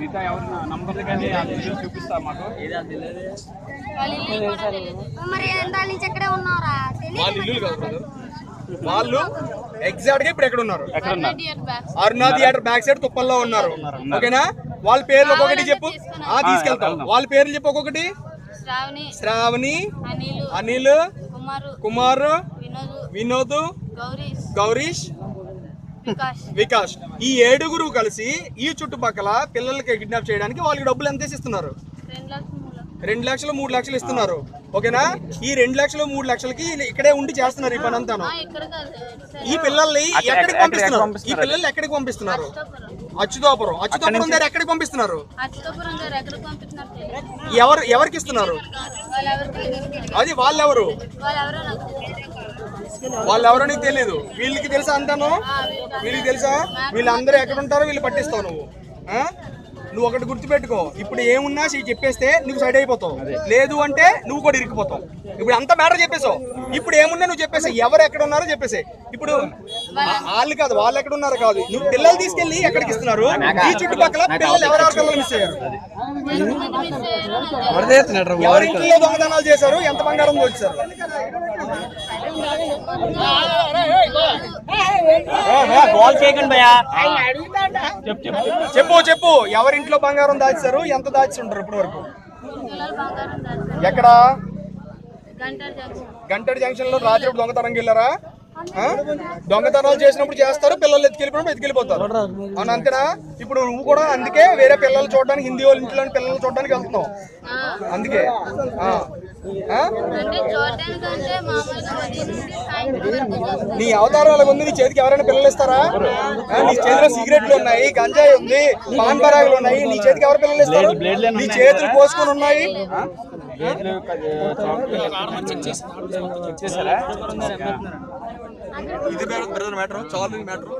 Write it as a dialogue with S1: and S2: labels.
S1: మిగతా ఎవరు నంబర్లు కానీ ఆ డీటెయిల్స్ చూపిస్తా మాకు.
S2: వాళ్ళ ఇల్లు కూడా తెలీదు. మరి ఎందాల నుంచి ఎక్కడే ఉన్నారా
S3: వాళ్ళ ఇల్లు కాదు బ్రదర్? వాళ్ళు ఎగ్జాక్ట్గా ఇప్పుడు ఎక్కడ ఉన్నారు?
S1: ఎక్కడ ఉన్నారు
S3: అరుణా థియేటర్ బ్యాక్ సైడ్ తుప్పల్లో ఉన్నారు. ఓకేనా? వాళ్ళ పేర్లు ఒక్కొక్కటి చెప్పు. ఆ తీసుకెళ్తాం. వాళ్ళ పేర్లు చెప్పు ఒక్కొక్కటి.
S2: శ్రావణి
S3: శ్రావణి
S2: అనిలు
S3: అనిల్
S2: కుమారు
S3: కుమార్
S2: వినోద్
S3: వినోద్
S2: గౌరీష్.
S3: గౌరీష్
S2: వికాస్
S3: వికాస్ ఈ ఏడుగురు కలిసి ఈ చుట్టుపక్కల పిల్లలకి కిడ్నాప్ చేయడానికి వాళ్ళకి డబ్బులు ఎంత ఇస్తున్నారు?
S2: రెండు లక్షల మూడు లక్షలు.
S3: ఇస్తున్నారు ఓకేనా ఈ రెండు లక్షలు మూడు లక్షలకి ఇక్కడే ఉండి చేస్తున్నారు ఈ పని అంతాను
S2: ఆ, ఇక్కడ కాదు ఇటు సైడ్.
S3: ఈ పిల్లల్ని ఎక్కడికి
S1: ఎక్కడ-
S3: పంపిస్తున్నారు ఈ పిల్లల్ని ఎక్కడికి పంపిస్తున్నారు
S2: అచ్యుతాపురం.
S3: అచ్యుతాపురం పంపిస్తున్నారు
S2: అచ్యుతాపురం గారు ఎక్కడికి పంపిస్తున్నారు.
S3: ఎవరు ఎవరికి ఇస్తున్నారు. అది వాళ్ళెవరు
S2: వాళ్ళు ఎవరో నాకు తెలియదు.
S3: వాళ్ళు ఎవరో నీకు తెలియదు వీళ్ళకి తెలుసా అంటాను వీళ్ళకి తెలుసా వీళ్ళందరూ ఎక్కడ ఉంటారో వీళ్ళు పట్టిస్తావు నువ్వు ఆ? నువ్వు ఒకటి గుర్తుపెట్టుకో. ఇప్పుడు ఏమున్నా చెప్పేస్తే నువ్వు సైడ్ అయిపోతావు. లేదు అంటే నువ్వు కూడా ఇరికిపోతావు. ఇప్పుడు అంత మ్యాటర్ చెప్పేసావు ఇప్పుడు ఏమున్నా నువ్వు చెప్పేసి ఎవరు ఎక్కడ ఉన్నారో చెప్పేసి ఇప్పుడు వాళ్ళు కాదు వాళ్ళు ఎక్కడ ఉన్నారో కాదు. నువ్వు పిల్లలు తీసుకెళ్ళి ఎక్కడికి ఇస్తున్నారు? ఈ చుట్టుపక్కల పిల్లలు ఎవరెవరి పిల్లలు మిస్ అయ్యారు. ఎవరి ఇంట్లో దొంగతనాలు చేశారు? ఎంత బంగారం
S1: భయ్యా చెప్పు చెప్పు.
S3: ఎవరింట్లో బంగారం దాచారు? ఎంత దాచి ఉంటారు ఇప్పటి వరకు ఎక్కడ? గంటడి జంక్షన్లో రాత్రి దొంగతనం వెళ్ళారా దొంగతనాలు చేసినప్పుడు చేస్తారు పిల్లలు ఎత్తుకెళ్ళిపోయినప్పుడు ఎత్తుకెళ్ళిపోతారు. అవును అంతేనా? ఇప్పుడు నువ్వు కూడా అందుకే వేరే పిల్లలు చూడడానికి హిందీ వాళ్ళ ఇంట్లో పిల్లలు చూడడానికి వెళ్తున్నావు. అందుకే. నీ అవతారం అలాగ ఉంది నీ చేతికి ఎవరైనా పిల్లలు ఇస్తారా? నీ చేతిలో సిగరెట్లు ఉన్నాయి గంజాయి ఉంది పాన్ పరాగులు ఉన్నాయి నీ చేతికి ఎవరు పిల్లలు ఇస్తారు? నీ చేతులు కోసుకొని ఉన్నాయి? ఇది బ్రదర్ మ్యాటర్ చాలు మ్యాటర్.